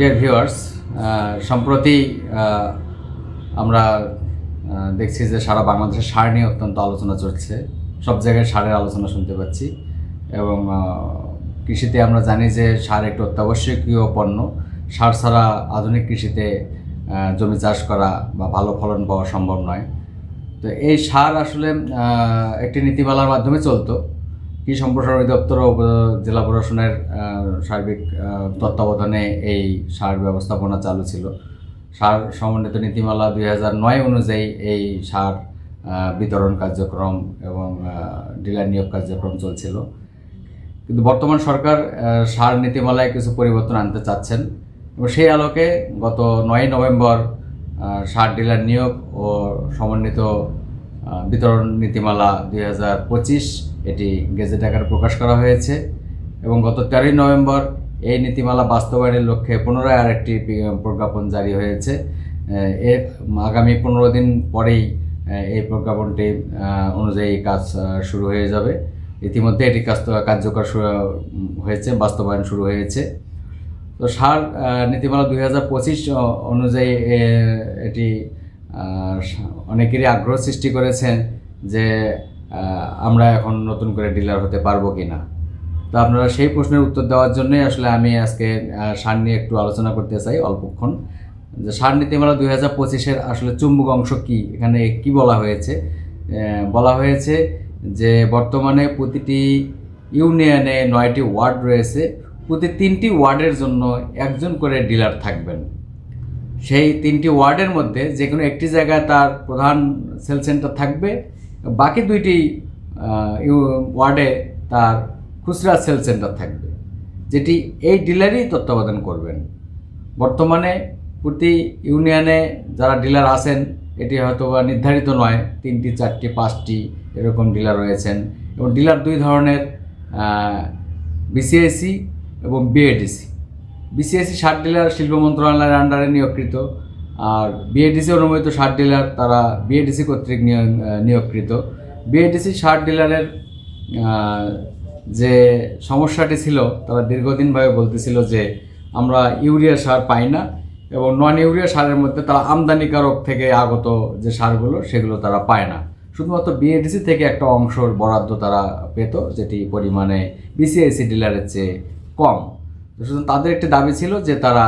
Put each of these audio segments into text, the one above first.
Dear viewers সম্প্রতি আমরা দেখছি যে সারা বাংলাদেশে সার নিয়ে অত্যন্ত আলোচনা চলছে। সব জায়গায় সারের আলোচনা শুনতে পাচ্ছি এবং কৃষিতে আমরা জানি যে সার একটি অত্যাবশ্যকীয় পণ্য। সার ছাড়া আধুনিক কৃষিতে জমি চাষ করা বা ভালো ফলন পাওয়া সম্ভব নয়। তো এই সার আসলে একটি নীতিমালার মাধ্যমে চলতো। কৃষি সম্প্রসারণ অধিদপ্তর ও জেলা প্রশাসনের সার্বিক তত্ত্বাবধানে এই সার ব্যবস্থাপনা চালু ছিল। সার সমন্বিত নীতিমালা দুই নয় অনুযায়ী এই সার বিতরণ কার্যক্রম এবং ডিলার নিয়োগ কার্যক্রম চলছিল। কিন্তু বর্তমান সরকার সার নীতিমালায় কিছু পরিবর্তন আনতে চাচ্ছেন। এবং সেই আলোকে গত নয় নভেম্বর সার ডিলার নিয়োগ ও সমন্বিত বিতরণ নীতিমালা দুই হাজার পঁচিশ, এটি গেজেট আকারে প্রকাশ করা হয়েছে। এবং গত তেরোই নভেম্বর এই নীতিমালা বাস্তবায়নের লক্ষ্যে পুনরায় আরেকটি প্রজ্ঞাপন জারি হয়েছে। এর আগামী পনেরো দিন পরেই এই প্রজ্ঞাপনটি অনুযায়ী কাজ শুরু হয়ে যাবে। ইতিমধ্যে এটি কাজ কার্যকর হয়েছে, বাস্তবায়ন শুরু হয়েছে। তো সার নীতিমালা দুই হাজার পঁচিশ অনুযায়ী এটি অনেকেরই আগ্রহ সৃষ্টি করেছেন যে আমরা এখন নতুন করে ডিলার হতে পারব কি না তো আপনারা সেই প্রশ্নের উত্তর দেওয়ার জন্যই আসলে আমি আজকে সার নিয়ে একটু আলোচনা করতে চাই অল্পক্ষণ যে সার নীতিমালা দুই হাজার পঁচিশের আসলে চুম্বক অংশ কি? এখানে কি বলা হয়েছে? বলা হয়েছে যে, বর্তমানে প্রতিটি ইউনিয়নে নয়টি ওয়ার্ড রয়েছে। প্রতি তিনটি ওয়ার্ডের জন্য একজন করে ডিলার থাকবেন। সেই তিনটি ওয়ার্ডের মধ্যে যে কোনো একটি জায়গায় তার প্রধান সেল সেন্টার থাকবে, বাকি দুইটি ওয়ার্ডে তার খুচরা সেল সেন্টার থাকবে, যেটি এই ডিলারই তত্ত্বাবধান করবেন। বর্তমানে প্রতি ইউনিয়নে যারা ডিলার আছেন, এটি হয়তো বা নির্ধারিত নয়, তিনটি, চারটি, পাঁচটি এরকম ডিলার রয়েছেন এবং ডিলার দুই ধরনের বিসিআইসি এবং বিএডিসি। বিসিএসসি সার ডিলার, শিল্প মন্ত্রণালয়ের আন্ডারে নিয়োগকৃত। আর বিএডিসি অনুমোদিত সার ডিলার, তারা বিএডিসি কর্তৃক নিয়োগকৃত। বিএডিসি সার ডিলারের যে সমস্যাটি ছিল, তারা দীর্ঘদিনভাবে বলতেছিল যে, আমরা ইউরিয়া সার পাই না এবং নন ইউরিয়া সারের মধ্যে তারা আমদানিকারক থেকে আগত যে সারগুলো, সেগুলো তারা পায় না। শুধুমাত্র বিএডিসি থেকে একটা অংশর বরাদ্দ তারা পেত, যেটি পরিমাণে বিসিআইসি ডিলারের চেয়ে কম। সুতরাং তাদের একটি দাবি ছিল যে তারা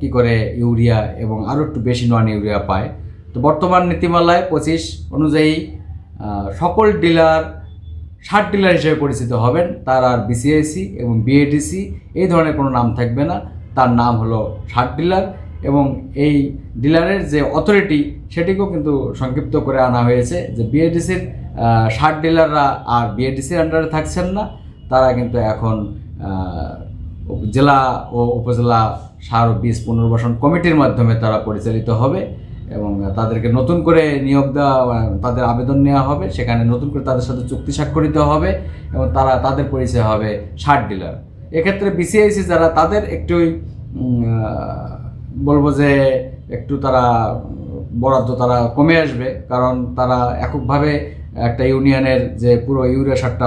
কি করে ইউরিয়া এবং আরও একটু বেশি নন ইউরিয়া পায়। তো বর্তমান নীতিমালায় পঁচিশ অনুযায়ী সকল ডিলার, ষাট ডিলার হিসেবে পরিচিত হবেন। তার আর বিসিআইসি এবং বিএডিসি এই ধরনের কোনো নাম থাকবে না। তার নাম হলো ষাট ডিলার এবং এই ডিলারের যে অথরিটি, সেটিকেও কিন্তু সংক্ষিপ্ত করে আনা হয়েছে যে বিএডিসির ষাট ডিলাররা আর বিএডিসির আন্ডারে থাকছেন না। তারা কিন্তু এখন জেলা ও উপজেলা সার ও বীজ পুনর্বাসন কমিটির মাধ্যমে তারা পরিচালিত হবে এবং তাদেরকে নতুন করে নিয়োগ দেওয়া তাদের আবেদন নেওয়া হবে। সেখানে নতুন করে তাদের সাথে চুক্তি স্বাক্ষরিত হবে এবং তারা তাদের পরিচয় হবে ষাট ডিলার। এক্ষেত্রে বিসিআইসি যারা তাদের একটু উম, বলব যে একটু তারা বরাদ্দ তারা কমে আসবে। কারণ তারা এককভাবে একটা ইউনিয়নের যে পুরো ইউরিয়া সারটা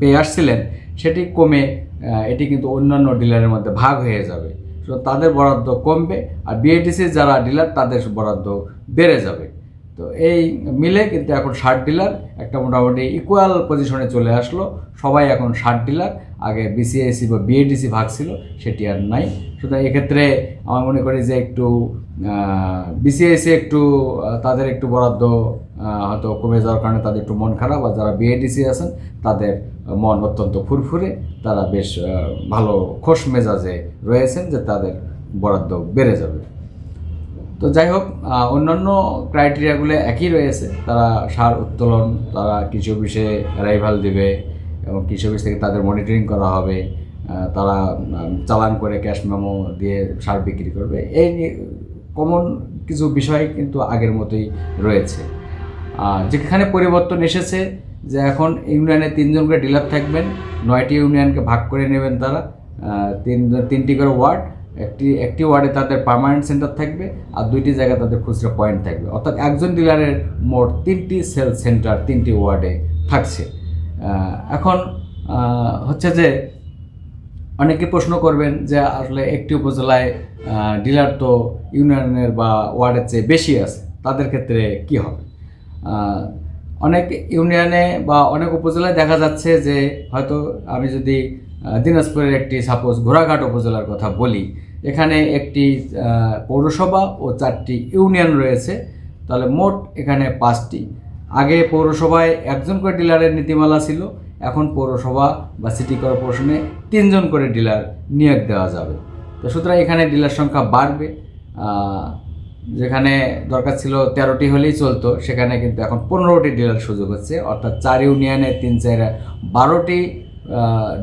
পেয়ে আসছিলেন সেটি কমে এটি কিন্তু অন্যান্য ডিলারের মধ্যে ভাগ হয়ে যাবে। তো তাদের বরাদ্দ কমবে আর বিএডিসির যারা ডিলার, তাদের বরাদ্দ বেড়ে যাবে। তো এই মিলে কিন্তু এখন ষাট ডিলার একটা মোটামুটি ইকুয়াল পজিশনে চলে আসলো। সবাই এখন ষাট ডিলার। আগে বিসিআইসি বা বিএডিসি ভাগ ছিল, সেটি আর নাই। সুতরাং এক্ষেত্রে আমার মনে করি যে একটু বিসিআইসি একটু তাদের একটু বরাদ্দ হয়তো কমে যাওয়ার কারণে তাদের একটু মন খারাপ, আর যারা বিএডিসি আছেন, তাদের মন অত্যন্ত ফুরফুরে, তারা বেশ ভালো খোশ মেজাজে রয়েছেন যে তাদের বরাদ্দ বেড়ে যাবে। তো যাই হোক অন্যান্য ক্রাইটেরিয়াগুলো একই রয়েছে। তারা সার উত্তোলন, তারা কৃষি অফিসে অ্যারাইভাল দিবে, এবং কৃষি অফিস থেকে তাদের মনিটরিং করা হবে তারা চালান করে ক্যাশ মেমো দিয়ে সার বিক্রি করবে। এই কমন কিছু বিষয় কিন্তু আগের মতোই রয়েছে। যেখানে পরিবর্তন এসেছে, যে এখন ইউনিয়নে তিনজন করে ডিলার থাকবেন, নয়টি ইউনিয়নকে ভাগ করে নেবেন তারা তিন, তিনটি করে ওয়ার্ড, একটি একটি ওয়ার্ডে তাদের পার্মানেন্ট সেন্টার থাকবে আর দুইটি জায়গায় তাদের খুচরা পয়েন্ট থাকবে। অর্থাৎ একজন ডিলারের মোট তিনটি সেল সেন্টার তিনটি ওয়ার্ডে থাকছে। এখন হচ্ছে যে অনেকে প্রশ্ন করবেন যে আসলে একটি উপজেলায় ডিলার তো ইউনিয়নের বা ওয়ার্ডের চেয়ে বেশি আছে, তাদের ক্ষেত্রে কি হবে? অনেক ইউনিয়নে বা অনেক উপজেলায় দেখা যাচ্ছে যে হয়তো আমি যদি দিনাজপুরের একটি সাপোজ ঘোড়াঘাট উপজেলার কথা বলি, এখানে একটি পৌরসভা ও চারটি ইউনিয়ন রয়েছে, তাহলে মোট এখানে পাঁচটি। আগে পৌরসভায় একজন করে ডিলারের নীতিমালা ছিল, এখন পৌরসভা বা সিটি কর্পোরেশনে তিনজন করে ডিলার নিয়োগ দেওয়া যাবে। তো সুতরাং এখানে ডিলার সংখ্যা বাড়বে। যেখানে দরকার ছিল তেরোটি হলেই চলতো, সেখানে কিন্তু এখন পনেরোটি ডিলার সুযোগ হচ্ছে। অর্থাৎ চার ইউনিয়নে তিন চার, বারোটি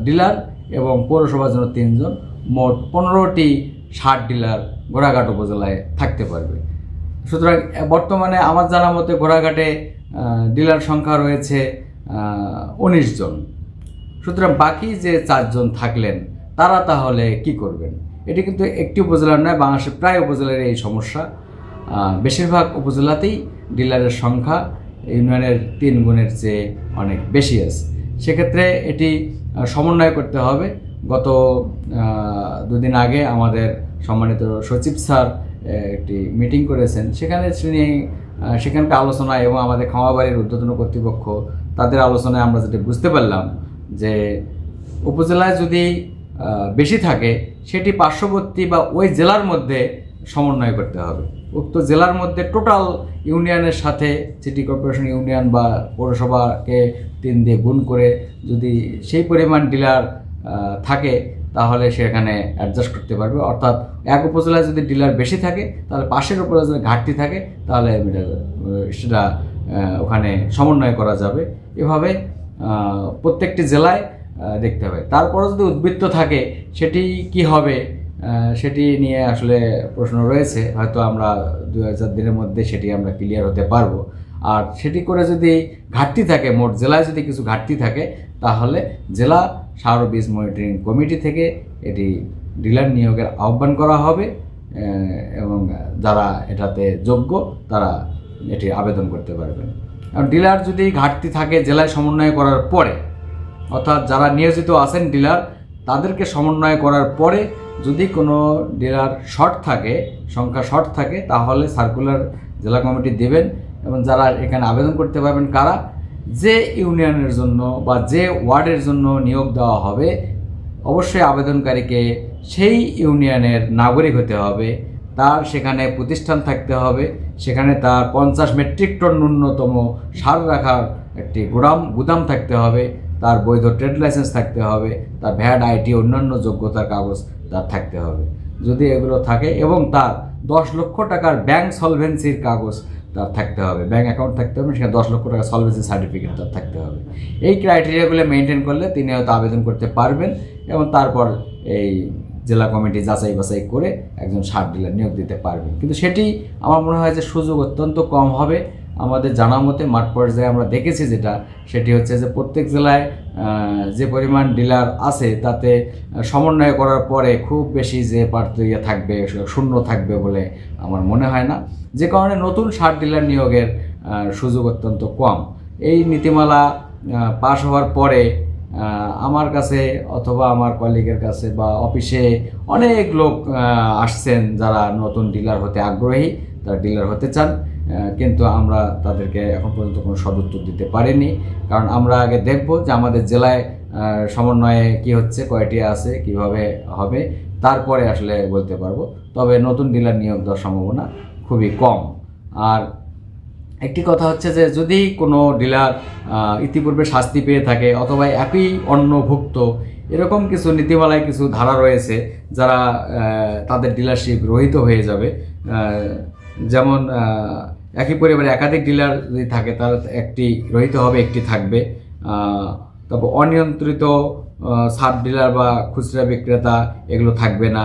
ডিলার এবং পৌরসভার জন্য তিনজন। মোট পনেরোটি ষাট ডিলার ঘোড়াঘাট উপজেলায় থাকতে পারবে। সুতরাং বর্তমানে আমার জানা মতে ঘোড়াঘাটে ডিলার সংখ্যা রয়েছে উনিশ জন। সুতরাং বাকি যে চারজন থাকলেন, তারা তাহলে কি করবেন? এটি কিন্তু একটি উপজেলার নয়, বাংলাদেশের প্রায় উপজেলার এই সমস্যা। বেশিরভাগ উপজেলাতেই ডিলারের সংখ্যা ইউনিয়নের তিন গুণের চেয়ে অনেক বেশি আছে। সেক্ষেত্রে এটি সমন্বয় করতে হবে। গত দুদিন আগে আমাদের সম্মানিত সচিব স্যার একটি মিটিং করেছেন। সেখানে তিনি সেখানকার আলোচনা এবং আমাদের খামাবাড়ির ঊর্ধ্বতন কর্তৃপক্ষ, তাদের আলোচনায় আমরা যেটা বুঝতে পারলাম যে, উপজেলায় যদি বেশি থাকে, সেটি পার্শ্ববর্তী বা ওই জেলার মধ্যে সমন্বয় করতে হবে। উক্ত জেলার মধ্যে টোটাল ইউনিয়নের সাথে সিটি কর্পোরেশন ইউনিয়ন বা পৌরসভাকে তিন দিয়ে গুণ করে যদি সেই পরিমাণ ডিলার থাকে, তাহলে সেখানে অ্যাডজাস্ট করতে পারবে। অর্থাৎ এক উপজেলায় যদি ডিলার বেশি থাকে, তাহলে পাশের উপজেলায় যদি ঘাটতি থাকে, তাহলে সেটা ওখানে সমন্বয় করা যাবে। এভাবে প্রত্যেকটি জেলায় দেখতে হবে। তারপরে যদি উদ্বৃত্ত থাকে, সেটি কি হবে? সেটি নিয়ে আসলে প্রশ্ন রয়েছে। হয়তো আমরা দু হাজার দিনের মধ্যে সেটি আমরা ক্লিয়ার হতে পারব। আর সেটি করে যদি ঘাটতি থাকে, মোট জেলায় যদি কিছু ঘাটতি থাকে, তাহলে জেলা সার বীজ মনিটরিং কমিটি থেকে এটি ডিলার নিয়োগের আহ্বান করা হবে এবং যারা এটাতে যোগ্য, তারা এটি আবেদন করতে পারবেন। আর ডিলার যদি ঘাটতি থাকে জেলায় সমন্বয় করার পরে, অর্থাৎ যারা নিয়োজিত আছেন ডিলার, তাদেরকে সমন্বয় করার পরে যদি কোনো ডিলার শর্ট থাকে, সংখ্যা শর্ট থাকে, তাহলে সার্কুলার জেলা কমিটি দেবেন এবং যারা এখানে আবেদন করতে পারবেন কারা, যে ইউনিয়নের জন্য বা যে ওয়ার্ডের জন্য নিয়োগ দেওয়া হবে, অবশ্যই আবেদনকারীকে সেই ইউনিয়নের নাগরিক হতে হবে। তার সেখানে প্রতিষ্ঠান থাকতে হবে। সেখানে তার পঞ্চাশ মেট্রিক টন ন্যূনতম সার রাখার একটি গুদাম গুদাম থাকতে হবে। তার বৈধ ট্রেড লাইসেন্স থাকতে হবে। তার ভ্যাট আইটি অন্যান্য যোগ্যতার কাগজ তার থাকতে হবে। যদি এগুলো থাকে এবং তার দশ লক্ষ টাকার ব্যাংক সলভেন্সির কাগজ তার থাকতে হবে। ব্যাংক অ্যাকাউন্ট থাকতে হবে, সেখানে দশ লক্ষ টাকা সলভেন্সি সার্টিফিকেট তার থাকতে হবে। এই ক্রাইটেরিয়াগুলো মেনটেন করলে তিনি হয়তো আবেদন করতে পারবেন এবং তারপর এই জেলা কমিটি যাচাই বাছাই করে একজন সার ডিলার নিয়োগ দিতে পারবেন। কিন্তু সেটি আমার মনে হয় যে সুযোগ অত্যন্ত কম হবে। আমাদের জানা মতে মাঠ পর্যায়ে আমরা দেখেছি যেটা, সেটি হচ্ছে যে প্রত্যেক জেলায় যে পরিমাণ ডিলার আছে তাতে সমন্বয় করার পরে খুব বেশি যে প্রার্থী ইয়ে থাকবে, শূন্য থাকবে বলে আমার মনে হয় না। যে কারণে নতুন সার ডিলার নিয়োগের সুযোগ অত্যন্ত কম। এই নীতিমালা পাশ হওয়ার পরে আমার কাছে অথবা আমার কলিগের কাছে বা অফিসে অনেক লোক আসছেন যারা নতুন ডিলার হতে আগ্রহী, তারা ডিলার হতে চান। কিন্তু আমরা তাদেরকে এখন পর্যন্ত কোনো সদুত্তর দিতে পারিনি। কারণ আমরা আগে দেখব যে আমাদের জেলায় সমন্বয়ে কি হচ্ছে, কয়টি আছে, কীভাবে হবে, তারপরে আসলে বলতে পারব। তবে নতুন ডিলার নিয়োগ দেওয়ার সম্ভাবনা খুবই কম। আর একটি কথা হচ্ছে যে যদি কোনো ডিলার ইতিপূর্বে শাস্তি পেয়ে থাকে অথবা একই অন্নভুক্ত এরকম কিছু নীতিমালায় কিছু ধারা রয়েছে যারা তাদের ডিলারশিপ রহিত হয়ে যাবে। যেমন একই পরিবারে একাধিক ডিলার যদি থাকে তার একটি রহিত হবে, একটি থাকবে। তারপর অনিয়ন্ত্রিত সাব ডিলার বা খুচরা বিক্রেতা এগুলো থাকবে না।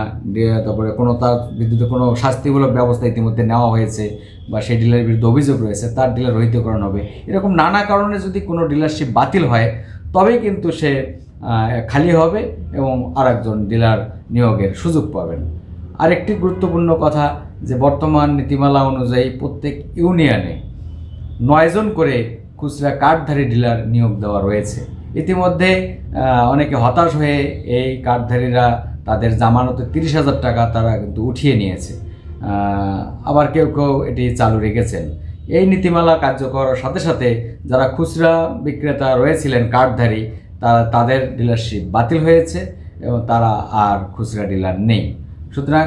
তারপরে কোনো তার বিদ্যুতে কোনো শাস্তিমূলক ব্যবস্থা ইতিমধ্যে নেওয়া হয়েছে বা সেই ডিলারের বিরুদ্ধে অভিযোগ রয়েছে, তার ডিলার রহিতকরণ হবে। এরকম নানা কারণে যদি কোনো ডিলারশিপ বাতিল হয়, তবেই কিন্তু সে খালি হবে এবং আরেকজন ডিলার নিয়োগের সুযোগ পাবেন। আরেকটি গুরুত্বপূর্ণ কথা যে বর্তমান নীতিমালা অনুযায়ী প্রত্যেক ইউনিয়নে নয়জন করে খুচরা কার্ডধারী ডিলার নিয়োগ দেওয়া রয়েছে। ইতিমধ্যে অনেকে হতাশ হয়ে এই কার্ডধারীরা তাদের জামানতে তিরিশ হাজার টাকা তারা কিন্তু উঠিয়ে নিয়েছে। আবার কেউ কেউ এটি চালু রেখেছেন। এই নীতিমালা কার্যকর সাথে সাথে যারা খুচরা বিক্রেতা রয়েছিলেন কার্ডধারী তারা, তাদের ডিলারশিপ বাতিল হয়েছে এবং তারা আর খুচরা ডিলার নেই। সুতরাং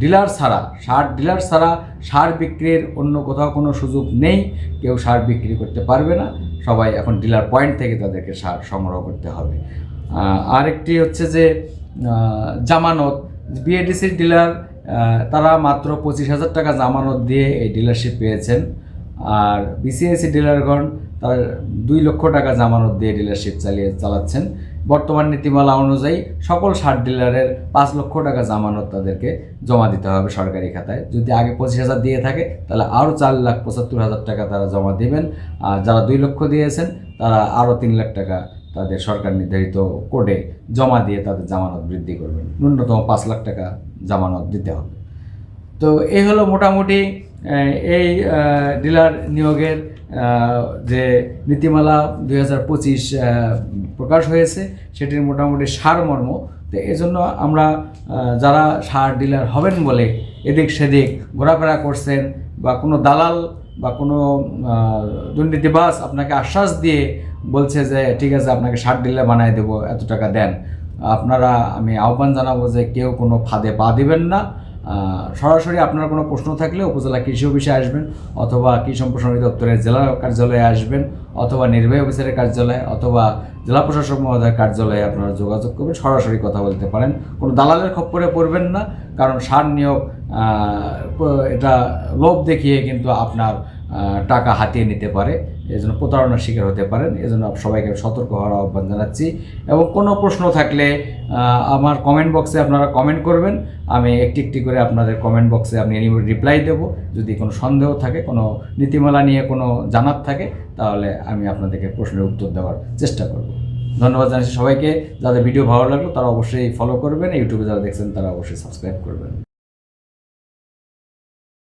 ডিলার ছাড়া, সার, ডিলার ছাড়া সার বিক্রির অন্য কোথাও কোনো সুযোগ নেই, কেউ সার বিক্রি করতে পারবে না। সবাই এখন ডিলার পয়েন্ট থেকে তাদেরকে সার সংগ্রহ করতে হবে। আরেকটি হচ্ছে যে জামানত। বিএডিসির ডিলার তারা মাত্র পঁচিশ হাজার টাকা জামানত দিয়ে এই ডিলারশিপ পেয়েছেন। আর বিসিএসসি ডিলারগণ তার দুই লক্ষ টাকা জামানত দিয়ে ডিলারশিপ চালিয়ে, চালাচ্ছেন। বর্তমান নীতিমালা অনুযায়ী সকল সার ডিলারের পাঁচ লক্ষ টাকা জামানত তাদেরকে জমা দিতে হবে সরকারি খাতায়। যদি আগে পঁচিশ হাজার দিয়ে থাকে, তাহলে আরও চার লাখ পঁচাত্তর হাজার টাকা তারা জমা দেবেন। আর যারা দুই লক্ষ দিয়েছেন, তারা আরও তিন লাখ টাকা তাদের সরকার নির্ধারিত কোডে জমা দিয়ে তাদের জামানত বৃদ্ধি করবেন। ন্যূনতম পাঁচ লাখ টাকা জামানত দিতে হবে। তো এই হলো মোটামুটি এই ডিলার নিয়োগের যে নীতিমালা দুই হাজার পঁচিশ প্রকাশ হয়েছে সেটির মোটামুটি সারমর্ম। তো এজন্য আমরা যারা সার ডিলার হবেন বলে এদিক সেদিক ঘোরাফেরা করছেন বা কোনো দালাল বা কোনো আহ, দুর্নীতিবাজ আপনাকে আশ্বাস দিয়ে বলছে যে ঠিক আছে আপনাকে সার ডিলার বানায় দেবো এত টাকা দেন। আপনারা আমি আহ্বান জানাব যে কেউ কোনো ফাঁদে পা দিবেন না। সরাসরি আপনার কোনো প্রশ্ন থাকলে উপজেলা কৃষি অফিসে আসবেন অথবা কৃষি সম্প্রসারণ দপ্তরের জেলা কার্যালয়ে আসবেন অথবা নির্বাহী অফিসারের কার্যালয়ে অথবা জেলা প্রশাসক মহোদয়ের কার্যালয়ে আপনারা যোগাযোগ করবেন, সরাসরি কথা বলতে পারেন। কোনো দালালের খপ্পরে পড়বেন না, কারণ সার নিয়োগ এটা লোভ দেখিয়ে কিন্তু আপনার টাকা হাতিয়ে নিতে পারে। এজন্য প্রতারণার শিকার হতে পারেন। এজন্য সবাইকে সতর্ক হওয়ার আহ্বান জানাচ্ছি। এবং কোনো প্রশ্ন থাকলে আমার কমেন্ট বক্সে আপনারা কমেন্ট করবেন। আমি একটি একটি করে আপনাদের কমেন্ট বক্সে আমি রিপ্লাই দেব। যদি কোনো সন্দেহ থাকে, কোনো নীতিমালা নিয়ে কোনো জানার থাকে, তাহলে আমি আপনাদেরকে প্রশ্নের উত্তর দেওয়ার চেষ্টা করব। ধন্যবাদ জানাচ্ছি সবাইকে। যাদের ভিডিও ভালো লাগল, তারা অবশ্যই ফলো করবেন। ইউটিউবে যারা দেখছেন, তারা অবশ্যই সাবস্ক্রাইব করবেন।